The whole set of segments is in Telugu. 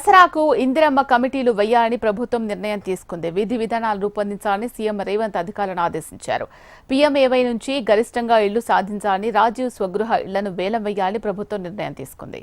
దసరాకు ఇందిరమ్మ కమిటీలు వేయాలని ప్రభుత్వం నిర్ణయం తీసుకుంది. విధి విధానాలు రూపొందించాలని సీఎం రేవంత్ అధికారులను ఆదేశించారు. పీఎంఏవై నుంచి గరిష్టంగా ఇళ్ళు సాధించాలని రాజీవ్ స్వగృహ ఇళ్ళను వేలం వేయాలని ప్రభుత్వం నిర్ణయం తీసుకుంది.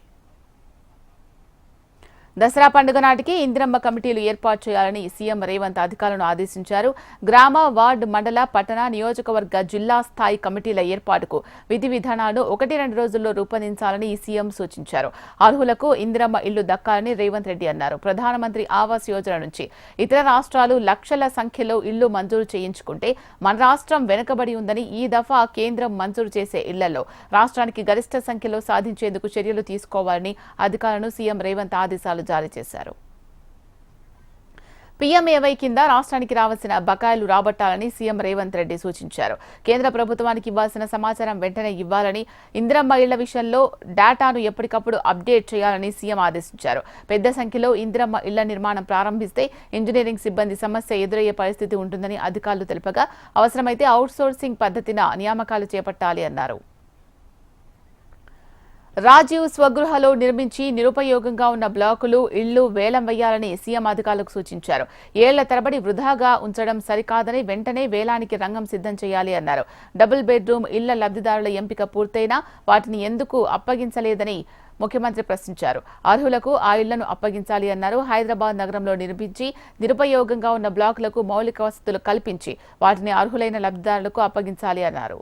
దసరా పండుగ నాటికి ఇందిరమ్మ కమిటీలు ఏర్పాటు చేయాలని సీఎం రేవంత్ అధికారులను ఆదేశించారు. గ్రామ వార్డు మండల పట్టణ నియోజకవర్గ జిల్లా స్థాయి కమిటీల ఏర్పాటుకు విధి విధానాలను ఒకటి రెండు రోజుల్లో రూపొందించాలని ఈ సీఎం సూచించారు. అర్హులకు ఇందిరమ్మ ఇల్లు దక్కాలని రేవంత్ రెడ్డి అన్నారు. ప్రధానమంత్రి ఆవాస్ యోజన నుంచి ఇతర రాష్ట్రాలు లక్షల సంఖ్యలో ఇళ్ళు మంజూరు చేయించుకుంటే మన రాష్ట్రం వెనుకబడి ఉందని ఈ దఫా కేంద్రం మంజూరు చేసే ఇళ్ళలో రాష్ట్రానికి గరిష్ట సంఖ్యలో సాధించేందుకు చర్యలు తీసుకోవాలని అధికారులను సీఎం రేవంత్ ఆదేశాలు జారీ చేశారు. పీఎంఏవై కింద రాష్ట్రానికి రావాల్సిన బకాయిలు రాబట్టాలని సీఎం రేవంత్ రెడ్డి సూచించారు. కేంద్ర ప్రభుత్వానికి ఇవ్వాల్సిన సమాచారం వెంటనే ఇవ్వాలని ఇందిరమ్మ ఇళ్ళ విషయంలో డేటాను ఎప్పటికప్పుడు అప్డేట్ చేయాలని సీఎం ఆదేశించారు. పెద్ద సంఖ్యలో ఇందిరమ్మ ఇళ్ళ నిర్మాణం ప్రారంభిస్తే ఇంజనీరింగ్ సిబ్బంది సమస్య ఎదురయ్యే పరిస్థితి ఉంటుందని అధికారులు తెలుపగా అవసరమైతే అవుట్సోర్సింగ్ పద్ధతిన నియామకాలు చేపట్టాలి అన్నారు. రాజీవ్ స్వగృహలో నిర్మించి నిరుపయోగంగా ఉన్న బ్లాకులు ఇళ్ళు వేలం వేయాలని సీఎం అధికారులకు సూచించారు. ఏళ్ళ తరబడి వృధాగా ఉంచడం సరికాదని వెంటనే వేలానికి రంగం సిద్ధం చేయాలి అన్నారు. డబుల్ బెడ్రూమ్ ఇళ్ళ లబ్ధిదారుల ఎంపిక పూర్తయినా వాటిని ఎందుకు అప్పగించలేదని ముఖ్యమంత్రి ప్రశ్నించారు. అర్హులకు ఆ ఇళ్ళను అప్పగించాలి అన్నారు. హైదరాబాద్ నగరంలో నిర్మించి నిరుపయోగంగా ఉన్న బ్లాకులకు మౌలిక వసతులు కల్పించి వాటిని అర్హులైన లబ్ధిదారులకు అప్పగించాలి అన్నారు.